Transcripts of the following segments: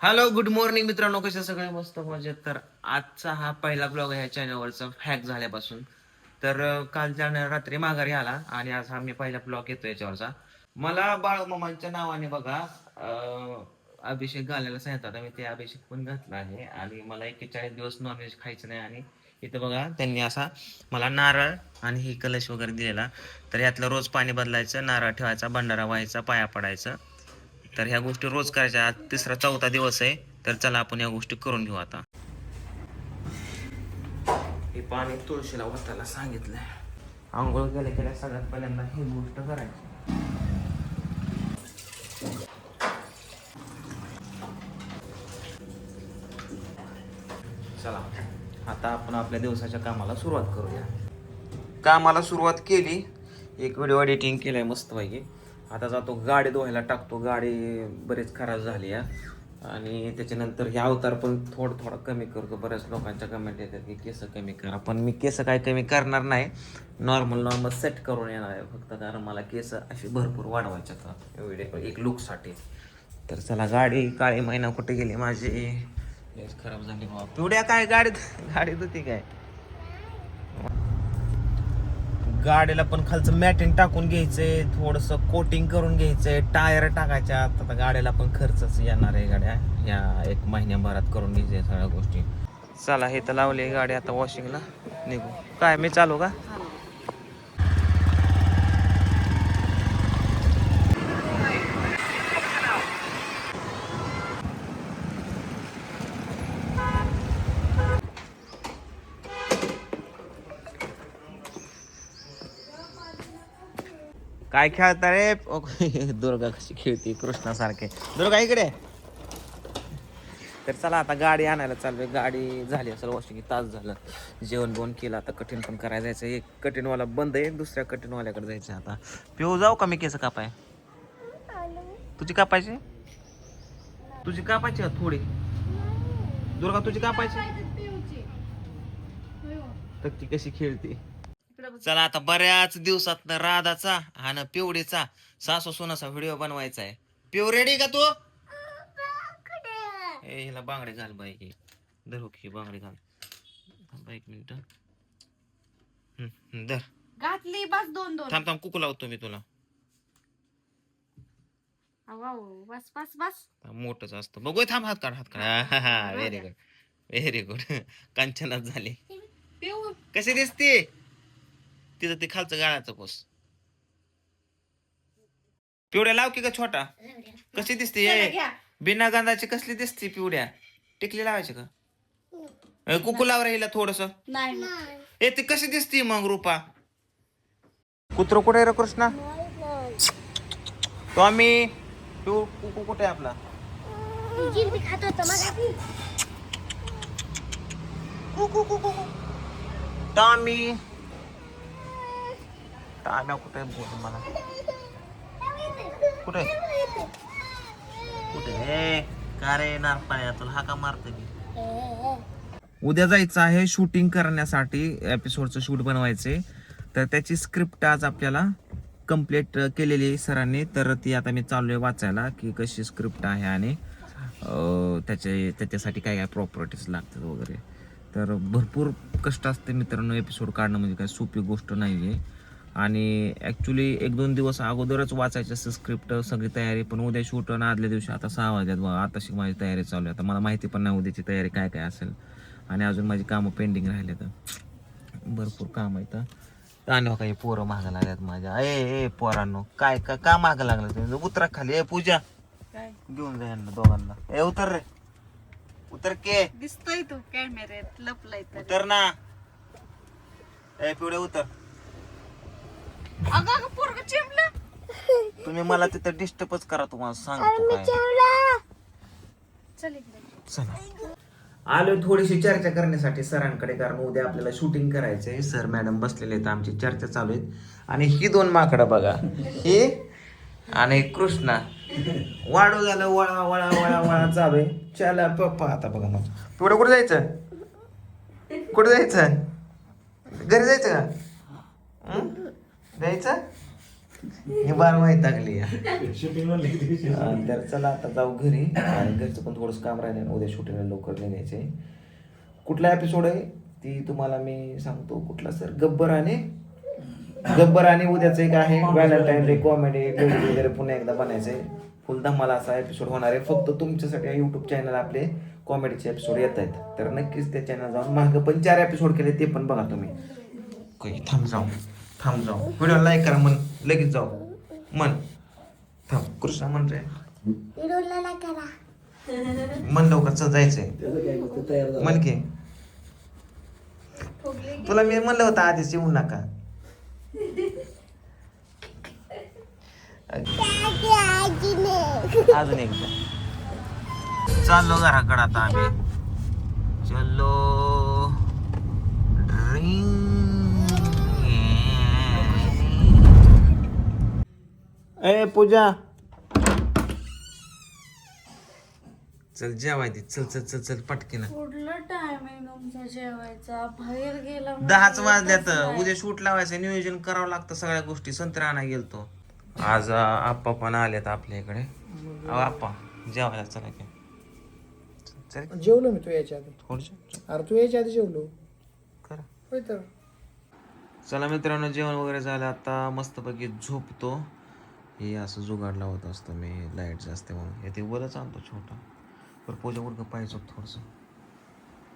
Hello good morning मित्रांनो कसे सगळे मस्त मजेत. तर आजचा हा पहिला ब्लॉग आहे ह्या चॅनलवरचा हॅक झाल्यापासून. तर कालच्या न- रात्री माघारी आला आणि आज हा मी पहिला ब्लॉग येतो याच्यावरचा. मला बाळमामांच्या नावाने बघा अभिषेक घालायला सांगितलं मी ते अभिषेक पण घातला आहे. आणि मला एक्केचाळीस दिवस नॉनव्हेज खायचं नाही. आणि इथं बघा त्यांनी असा मला नारळ आणि ही कलश वगैरे दिलेला. तर यातलं रोज पाणी बदलायचं नारळ ठेवायचा भंडारा व्हायचा पाया पडायचं. तर ह्या गोष्टी रोज करायच्या. आज तिसरा चौथा दिवस आहे. तर चला आपण या गोष्टी करून घेऊ आता. हे पाणी तुळशीला ओतायला सांगितलंय. आंघोळ केल्या केल्या सगळ्यात पहिल्यांदा ही गोष्ट करायची. चला आता आपण आपल्या दिवसाच्या कामाला सुरुवात करूया. कामाला सुरुवात केली. एक व्हिडिओ एडिटिंग केलंय मस्तपैकी. आता जातो गाडी धुवायला टाकतो. गाडी बरीच खराब झाली आहे आणि त्याच्यानंतर हे अवतार पण थोडं थोडं कमी करतो. बऱ्याच लोकांच्या कमेंट येतात की केस कमी करा. पण मी केस काय कमी करणार नाही. नॉर्मल नॉर्मल सेट करून येणार आहे फक्त. कारण मला केस अशी भरपूर वाढवायचे आता एवढे एक लुकसाठी तर चला गाडी काळी महिना कुठे गेली माझी? खराब झाली बाबा. पिवड्या काय? गाडीत गाडीत होती काय? गाडीला पण खालचं मॅटिंग टाकून घ्यायचंय थोडस कोटिंग करून घ्यायचंय टायर टाकायच्या आता गाडीला पण खर्चच येणार आहे गाड्या. या एक महिन्याभरात करून घ्यायच्या सगळ्या गोष्टी. चला हे तर लावली गाडी आता वॉशिंगला निघू. काय मी चालू का? काय खेळता रे? दुर्गा कशी खेळते कृष्णासारखे. दुर्गा इकडे. तर चला आता गाडी आणायला चालू गाडी झाली असेल वॉशिंग तास झालं. जेवण बिवण केलं आता कठीण पण करायला जायचं एक कठीणवाला बंद आहे दुसऱ्या कठीणवाल्याकडे जायचं आता. पिऊ जाऊ का मी केस कापाय? तुझी कापायची? तुझी कापायची का थोडी? दुर्गा तुझी कापायची? तर ती कशी खेळते? चला आता बऱ्याच दिवसात राधाचा आणि पिवडीचा सासू सोनाचा व्हिडिओ बनवायचा आहे पिव रेडी का तू? ए हिला बांगडे घाल बाई ही धरू की बांगडे घाल. एक मिनिट. धर. घातली बस दोन दोन. थांब थांब कुकू लावतो मी तुला. वाव बस बस बस. थांब, मोठंच असतं. बघू थांब हात काढ हात काढ. व्हेरी गुड व्हेरी गुड कांचनाच झाली. कशी दिसते? तिथं ते खालचं गाळाचं पोस पिवड्या लाव की का छोटा? कशी दिसते चला ए, घ्या. बिना गांधाची कसली दिसते पिवड्या? टिकली लावायची का कुकू लाव रे हिला थोडस. नाही. ए ती कशी दिसते मग रूपा? कुत्र कुठे रे कृष्णा? तो आम्ही पिऊ कुकू कुठे आहे आपला? खात होत मग कुकू कुकू टॉमी टाम्या कुठे बोल मला? कुठे? कुठे? ए, का रे नारपाळ्या तुला हा का मारते मी. उद्या जायचं आहे शूटिंग करण्यासाठी. एपिसोडचं शूट बनवायचे. तर त्याची स्क्रिप्ट आज आपल्याला कंप्लीट केलेली आहे सरांनी. तर ती आता मी चालू आहे वाचायला की कशी स्क्रिप्ट आहे आणि त्याचे त्याच्यासाठी काय काय प्रॉपर्टीज लागतात वगैरे. तर भरपूर कष्ट असते मित्रांनो एपिसोड काढणं म्हणजे काय सोपी गोष्ट नाही आहे आणि ॲक्च्युली एक दोन दिवस अगोदरच वाचायची असते स्क्रिप्ट सगळी तयारी. पण उद्या शूट आणि आदल्या दिवशी आता सहा वाजल्यात बघा. आताशी माझी तयारी चालू आहे. आता मला माहिती पण नाही उद्याची तयारी काय काय असेल. आणि अजून माझी कामं पेंडिंग राहिले तर भरपूर काम आहेत. आणि हो काही पोरं मागं लागल्यात माझ्या. ए ए पोरांनो काय का का मागं लागलं तुम्ही? उतरा खाली. ए पूजा. काय? घेऊन जा यांना दोघांना. ए उतर रे. उतर के. दिसतोय तू कॅमेऱ्यात लपलाय तर. उतर ना. ए पिवडे उतर. अगं अगं पोरग चिमलं तुम्ही मला तिथं डिस्टर्बच करा तुम्हाला सांगतो काय चल इकडे. चला. आलो थोडीशी चर्चा करण्यासाठी सरांकडे कारण उद्या आपल्याला शूटिंग करायचंय. सर मॅडम बसलेले आहेत आमची चर्चा चालू आहेत. आणि ही दोन माकडं बघा. ही आणि कृष्णा. वाढू झालं वळा वळा वळा वळा चालू आहे. चला पप्पा आता बघा मग. पुढे कुठे जायचं? कुठे जायचं? घरी जायचं का? हं? जायचं हे बार माहीत शूटिंग दिवशी तर चला आता जाऊ घरी. आणि घरचं पण थोडंसं काम राहिलं उद्या शूटिंगला लवकर निघायचे कुठला एपिसोड आहे? ती तुम्हाला मी सांगतो. कुठला सर गब्बर आणि? गब्बर आणि उद्याचं एक आहे. व्हॅलेंटाईन डे कॉमेडी वगैरे पुन्हा एकदा बनायचंय. फुल धमाला असा एपिसोड होणार आहे. फक्त तुमच्यासाठी युट्यूब चॅनल आपले कॉमेडीचे एपिसोड येत आहेत. तर नक्कीच त्या चॅनल जाऊन मागं पण चार एपिसोड केले ते पण बघा तुम्ही. काही थांब जाऊ. थांब जाऊ. व्हिडिओ लाईक करा मन लगेच जाऊ. मन थांब. कृष्णा म्हण रे. मन लवकर. जायचंय. काय होतं तयार झालं. मन की. तुला मी म्हणलं होतं आधीच येऊ नका. अजून एकदा. चाललो घराकडे आता आम्ही. चलो. ए पूजा. चल जेवाय दे. चल चल चल चल पटकीना. कुठला टायमिंग तुमचा जेवायचा? बाहेर गेला दहाच वाजल्यात. उद्या शूट लावायचं नियोजन करावं लागतं सगळ्या गोष्टी. संत्रा आणाय गेलतो. आज अं, आप्पा पण आलेत आपल्या इकडे. अहो, आप्पा जेवायला चला की. चल जेवलो मी तू यायच्या आधी. थोडस अरे तू यायच्या आधी जेवलो. करा. होय तर. चला मित्रांनो जेवण वगैरे झालं. आता मस्तपैकी झोपतो. हे असं जुगाड लावत असतो मी लाइट जास्त म्हणून. हे ते वरच आणतो छोटा. पर पूजा उडकं पाहिजे थोडस.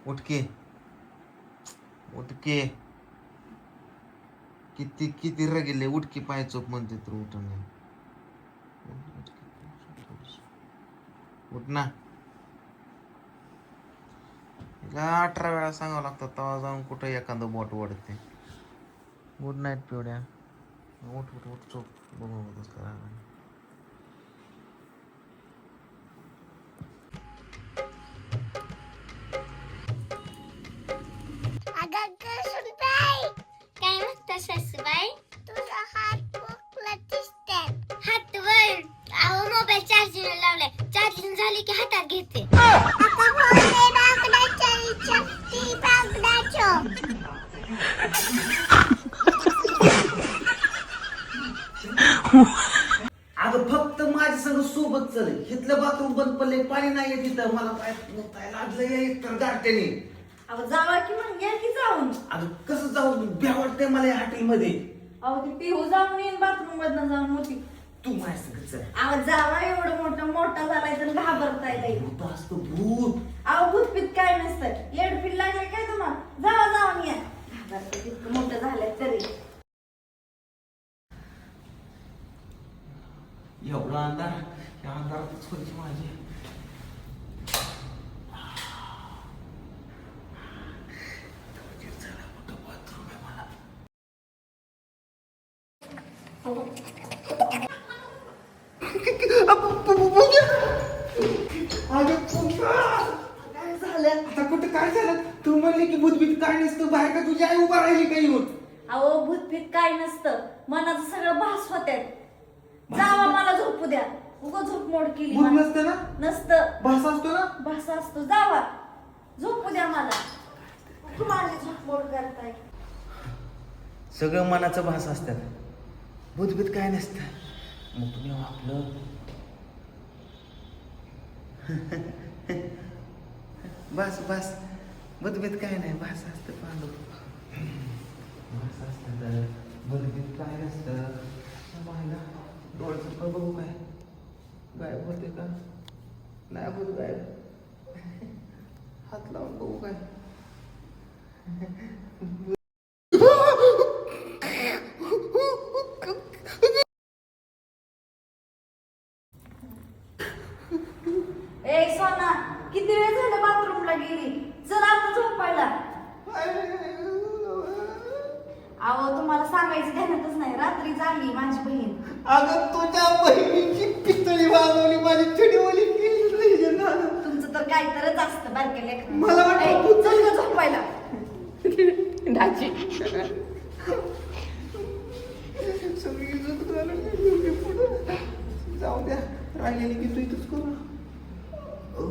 उठके. उठके. किती किती रगेले उठके पाय चोप म्हणते तर उठ नाही उठ ना. अठरा वेळा सांगावं लागतं तेव्हा जाऊन कुठं एखादं बोट वडते गुड नाईट पिवड्या. उठ उठ उठ चोप बघू कसं करा काय पाणी नाही येत तिथं. मला काय काय लागलं एक तर गारट्याने अहो जावा की मग या की जाऊन. अगं कसं जाऊ भ्या वाटतंय मला या हॉटेलमध्ये. अहो ती पिहू जाऊन येईन बाथरूम मधनं जाऊन होती तू माझ्या संग चल. अहो जावा एवढं मोठं मोठा झालाय तर घाबरताय काही भूत असतं भूत. अहो भूतपीत काय नसतं. येडपीत लागले काय तुम्हाला? जावा जाऊन या. घाबरते तितकं मोठं झालंय तरी. एवढा अंधार या अंधारातच व्हायची माझी काय झालं आता कुठं काय झालं? तू म्हणली की भूतभीत काय नसतं बाहेर का तुझी आई उभा राहिली का येऊन? अहो भूतपीत काय नसतं. मनाचं सगळं भास होते जावा मला झोपू द्या. उगा झोप मोड केली भूत मला. नसतं ना? नसतं. भास असतो ना? भास असतो. जावा. झोपू द्या मला. तू माझी झोप मोड करताय. सगळं मनाचं भास असतात भूतभीत काय नसतं. मग तुम्ही आपलं. बस बस. भूतभीत काय नाही भास असतं पांडू भास असतं तर भूतभीत काय नसतं? पाहिला डोळ्याचं पण बघू काय? गायब होते का? नाही होत गायब. हात लावून बघू काय? ए सोना किती वेळ झालं बाथरूमला गेली? चल आता झोपायला अहो तुम्हाला सांगायचं ध्यानातच नाही रात्री झाली माझी बहीण अगं तुझ्या बहिणीची पितळी वाजवली माझी चिडवली केली नाही ना. तुमचं तर काय तरच असतं बारक्या लेकरांचं. मला वाटलं ए, भूत- चल गं झोपायला सगळी इज्जत एवढी पुढं. जाऊ द्या राहिलेली की तू इथंच करू